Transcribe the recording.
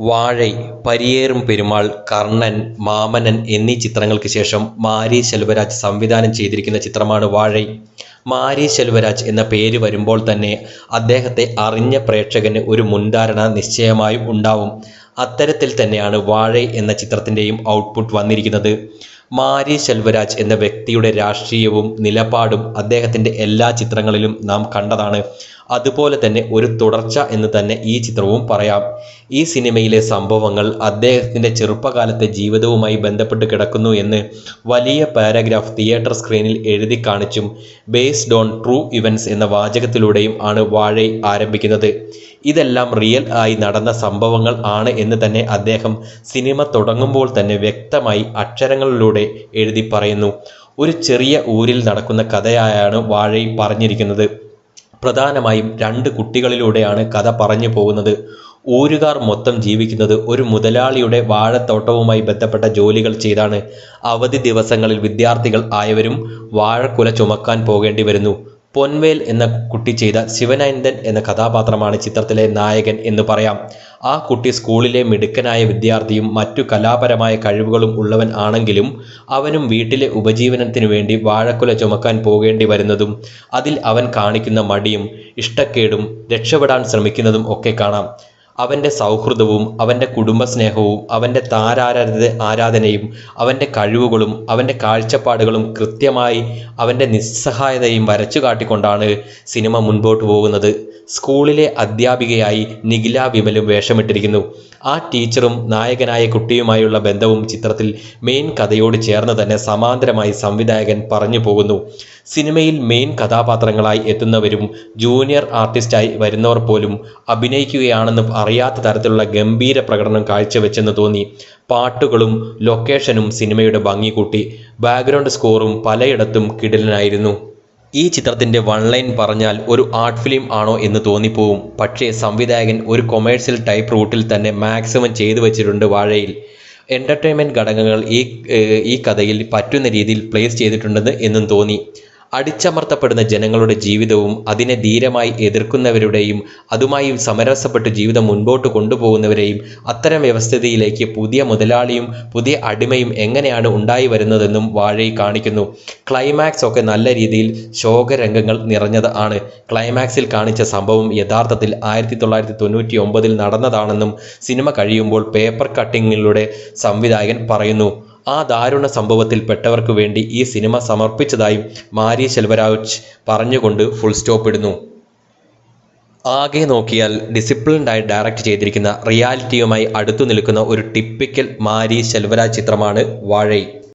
വാഴൈ പരിയേറും പെരുമാൾ കർണൻ മാമനൻ എന്നീ ചിത്രങ്ങൾക്ക് ശേഷം മാരി ശെൽവരാജ് സംവിധാനം ചെയ്തിരിക്കുന്ന ചിത്രമാണ് വാഴൈ. മാരി ശെൽവരാജ് എന്ന പേര് വരുമ്പോൾ തന്നെ അദ്ദേഹത്തെ അറിഞ്ഞ പ്രേക്ഷകന് ഒരു മുൻധാരണ നിശ്ചയമായും ഉണ്ടാവും. അത്തരത്തിൽ തന്നെയാണ് വാഴൈ എന്ന ചിത്രത്തിന്റെയും ഔട്ട്പുട്ട് വന്നിരിക്കുന്നത്. മാരി ശെൽവരാജ് എന്ന വ്യക്തിയുടെ രാഷ്ട്രീയവും നിലപാടും അദ്ദേഹത്തിന്റെ എല്ലാ ചിത്രങ്ങളിലും നാം കണ്ടതാണ്. അതുപോലെ തന്നെ ഒരു തുടർച്ച എന്ന് തന്നെ ഈ ചിത്രവും പറയാം. ഈ സിനിമയിലെ സംഭവങ്ങൾ അദ്ദേഹത്തിന്റെ ചെറുപ്പകാലത്തെ ജീവിതവുമായി ബന്ധപ്പെട്ട് കിടക്കുന്നു എന്ന് വലിയ പാരഗ്രാഫ് തിയേറ്റർ സ്ക്രീനിൽ എഴുതി കാണിച്ചും ബേസ്ഡ് ഓൺ ട്രൂ ഇവന്റ്സ് എന്ന വാചകത്തിലൂടെയും ആണ് വാഴ ആരംഭിക്കുന്നത്. ഇതെല്ലാം റിയൽ ആയി നടന്ന സംഭവങ്ങൾ ആണ് എന്ന് തന്നെ അദ്ദേഹം സിനിമ തുടങ്ങുമ്പോൾ തന്നെ വ്യക്തമായി അക്ഷരങ്ങളിലൂടെ എഴുതി പറയുന്നു. ഒരു ചെറിയ ഊരിൽ നടക്കുന്ന കഥയായാണ് വാഴയിൽ പറഞ്ഞിരിക്കുന്നത്. പ്രധാനമായും രണ്ട് കുട്ടികളിലൂടെയാണ് കഥ പറഞ്ഞു പോകുന്നത്. ഊരുകാർ മൊത്തം ജീവിക്കുന്നത് ഒരു മുതലാളിയുടെ വാഴത്തോട്ടവുമായി ബന്ധപ്പെട്ട ജോലികൾ ചെയ്താണ്. അവധി ദിവസങ്ങളിൽ വിദ്യാർത്ഥികൾ ആയവരും വാഴക്കുല ചുമക്കാൻ പോകേണ്ടി വരുന്നു. പൊൻവേൽ എന്ന കുട്ടി ചെയ്ത ശിവനൈന്ദൻ എന്ന കഥാപാത്രമാണ് ചിത്രത്തിലെ നായകൻ എന്ന് പറയാം. ആ കുട്ടി സ്കൂളിലെ മിടുക്കനായ വിദ്യാർത്ഥിയും മറ്റു കലാപരമായ കഴിവുകളും ഉള്ളവൻ ആണെങ്കിലും അവനും വീട്ടിലെ ഉപജീവനത്തിനു വേണ്ടി വാഴക്കുല ചുമക്കാൻ പോകേണ്ടി വരുന്നതും അതിൽ അവൻ കാണിക്കുന്ന മടിയും ഇഷ്ടക്കേടും രക്ഷപ്പെടാൻ ശ്രമിക്കുന്നതും ഒക്കെ കാണാം. അവന്റെ സൗഹൃദവും അവന്റെ കുടുംബസ്നേഹവും അവന്റെ താരാരാധ ആരാധനയും അവന്റെ കഴിവുകളും അവന്റെ കാഴ്ചപ്പാടുകളും കൃത്യമായി അവന്റെ നിസ്സഹായതയും വരച്ചു കാട്ടിക്കൊണ്ടാണ് സിനിമ മുൻപോട്ട് പോകുന്നത്. സ്കൂളിലെ അധ്യാപികയായി നിഖില വിമലും വേഷമിട്ടിരിക്കുന്നു. ആ ടീച്ചറും നായകനായ കുട്ടിയുമായുള്ള ബന്ധവും ചിത്രത്തിൽ മെയിൻ കഥയോട് ചേർന്ന് തന്നെ സമാന്തരമായി സംവിധായകൻ പറഞ്ഞു പോകുന്നു. സിനിമയിൽ മെയിൻ കഥാപാത്രങ്ങളായി എത്തുന്നവരും ജൂനിയർ ആർട്ടിസ്റ്റായി വരുന്നവർ പോലും അഭിനയിക്കുകയാണെന്ന് അറിയാത്ത തരത്തിലുള്ള ഗംഭീര പ്രകടനം കാഴ്ചവെച്ചെന്ന് തോന്നി. പാട്ടുകളും ലൊക്കേഷനും സിനിമയുടെ ഭംഗി കൂട്ടി. ബാക്ക്ഗ്രൗണ്ട് സ്കോറും പലയിടത്തും കിടിലനായിരുന്നു. ഈ ചിത്രത്തിന്റെ വൺ ലൈൻ പറഞ്ഞാൽ ഒരു ആർട്ട് ഫിലിം ആണോ എന്ന് തോന്നിപ്പോവും. പക്ഷേ സംവിധായകൻ ഒരു കൊമേഴ്സ്യൽ ടൈപ്പ് റൂട്ടിൽ തന്നെ മാക്സിമം ചെയ്തു വെച്ചിട്ടുണ്ട് വാഴയിൽ. എന്റർടൈൻമെന്റ് ഘടകങ്ങൾ ഈ ഈ കഥയിൽ പറ്റുന്ന രീതിയിൽ പ്ലേസ് ചെയ്തിട്ടുണ്ടെന്ന് എന്നും തോന്നി. അടിച്ചമർത്തപ്പെടുന്ന ജനങ്ങളുടെ ജീവിതവും അതിനെ ധീരമായി എതിർക്കുന്നവരുടെയും അതുമായി സമരസപ്പെട്ട് ജീവിതം മുൻപോട്ട് കൊണ്ടുപോകുന്നവരെയും അത്തരം വ്യവസ്ഥിതിയിലേക്ക് പുതിയ മുതലാളിയും പുതിയ അടിമയും എങ്ങനെയാണ് ഉണ്ടായി വരുന്നതെന്നും വാഴയിൽ കാണിക്കുന്നു. ക്ലൈമാക്സ് ഒക്കെ നല്ല രീതിയിൽ ശോകരംഗങ്ങൾ നിറഞ്ഞത് ആണ്. ക്ലൈമാക്സിൽ കാണിച്ച സംഭവം യഥാർത്ഥത്തിൽ ആയിരത്തി തൊള്ളായിരത്തി തൊണ്ണൂറ്റി ഒമ്പതിൽ നടന്നതാണെന്നും സിനിമ കഴിയുമ്പോൾ പേപ്പർ കട്ടിങ്ങിലൂടെ സംവിധായകൻ പറയുന്നു. ആ ദാരുണ സംഭവത്തിൽ പെട്ടവർക്ക് വേണ്ടി ഈ സിനിമ സമർപ്പിച്ചതായും മാരി ശെൽവരാജ് പറഞ്ഞുകൊണ്ട് ഫുൾ സ്റ്റോപ്പ് ഇടുന്നു. ആകെ നോക്കിയാൽ ഡിസിപ്ലിൻഡായി ഡയറക്റ്റ് ചെയ്തിരിക്കുന്ന റിയാലിറ്റിയുമായി അടുത്തു നിൽക്കുന്ന ഒരു ടിപ്പിക്കൽ മാരി ശെൽവരാജ് ചിത്രമാണ് വാഴൈ